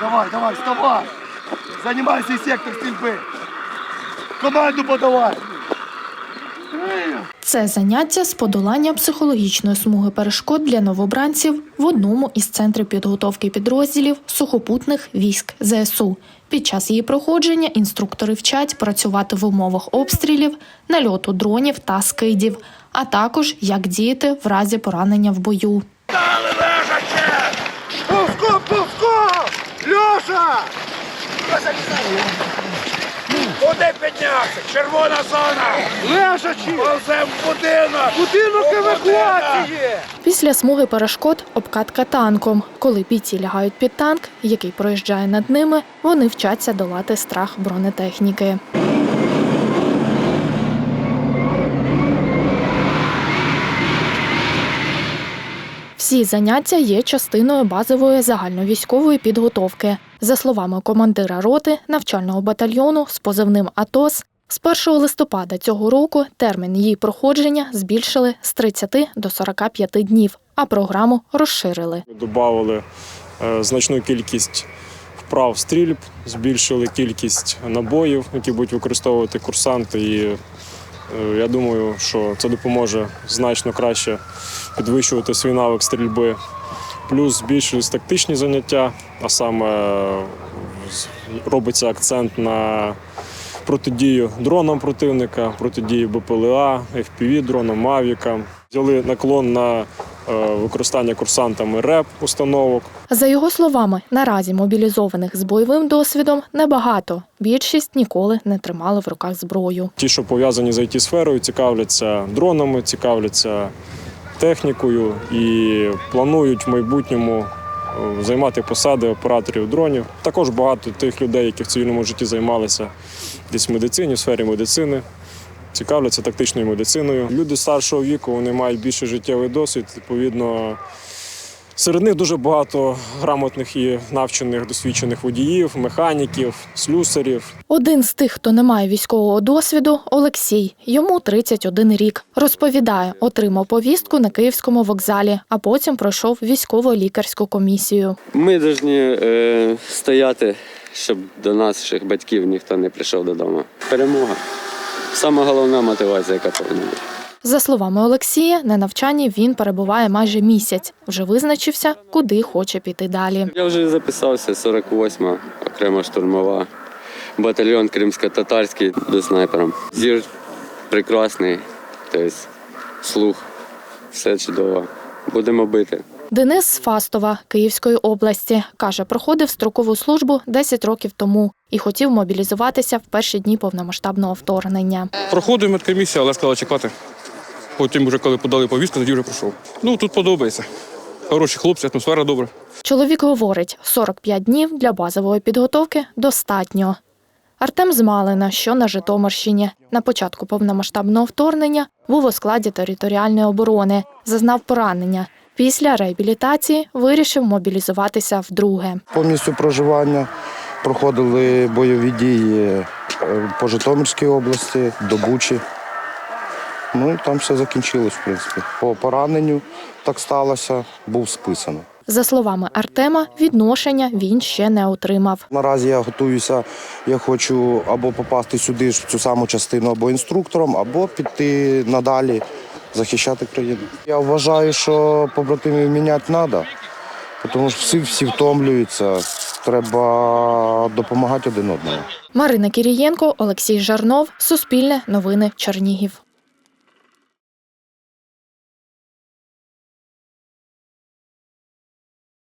Давай, давай, вставай. Занимай свой сектор стрельбы. Команду подавай. Це заняття з подолання психологічної смуги перешкод для новобранців в одному із центрів підготовки підрозділів сухопутних військ ЗСУ. Під час її проходження інструктори вчать працювати в умовах обстрілів, нальоту дронів та скидів, а також як діяти в разі поранення в бою. Леша! Куди піднявся? Червона зона! Лежачи! Повзем в будинок! Будинок евакуації! Після смуги перешкод обкатка танком. Коли бійці лягають під танк, який проїжджає над ними, вони вчаться долати страх бронетехніки. Всі заняття є частиною базової загальновійськової підготовки. За словами командира роти навчального батальйону з позивним АТОС, з 1 листопада цього року термін її проходження збільшили з 30 до 45 днів, а програму розширили. Добавили е, значну кількість вправ стрільб, збільшили кількість набоїв, які будуть використовувати курсанти. І е, я думаю, що це допоможе значно краще підвищувати свій навик стрільби. Плюс збільшились тактичні заняття, а саме робиться акцент на протидію дронам противника, протидію БПЛА, FPV дронам, мавікам. Взяли наклон на е, використання курсантами РЕП установок. За його словами, наразі мобілізованих з бойовим досвідом небагато. Більшість ніколи не тримали в руках зброю. Ті, що пов'язані з it сферою цікавляться дронами, цікавляться технікою і планують в майбутньому е, займати посади операторів дронів. Також багато тих людей, які в цивільному житті займалися десь в медицині, в сфері медицини. Цікавляться тактичною медициною. Люди старшого віку вони мають більше життєвий досвід. Відповідно, серед них дуже багато грамотних і навчених досвідчених водіїв, механіків, слюсарів. Один з тих, хто не має військового досвіду, Олексій. Йому 31 рік. Розповідає, отримав повістку на київському вокзалі, а потім пройшов військово-лікарську комісію. Ми повинні е, стояти, щоб до наших батьків ніхто не прийшов додому. Перемога. Сама головна мотивація, яка повинна бути. За словами Олексія, на навчанні він перебуває майже місяць. Вже визначився, куди хоче піти далі. Я вже записався 48-ма окрема штурмова, батальйон кримсько-татарський до снайпером. Зір прекрасний, тобто слух, все чудово. Будемо бити. Денис з Фастова Київської області каже, проходив строкову службу 10 років тому і хотів мобілізуватися в перші дні повномасштабного вторгнення. Проходив медкомісію, але сказали чекати. Потім, вже коли подали повістку, тоді вже пройшов. Ну тут подобається. Хороші хлопці, атмосфера добра. Чоловік говорить, 45 днів для базової підготовки достатньо. Артем Змалина, що на Житомирщині, на початку повномасштабного вторгнення був у складі територіальної оборони, зазнав поранення. Після реабілітації вирішив мобілізуватися вдруге. По місцю проживання проходили бойові дії е, по Житомирській області, до Бучі. Ну і там все закінчилось, в принципі. По пораненню так сталося, був списаний. За словами Артема, відношення він ще не отримав. Наразі я готуюся, я хочу або попасти сюди ж в цю саму частину, або інструктором, або піти надалі захищати країну. Я вважаю, що побратимів міняти треба, тому що всі, всі втомлюються. Треба допомагати один одному. Марина Кірієнко, Олексій Жарнов, Суспільне новини Чернігів.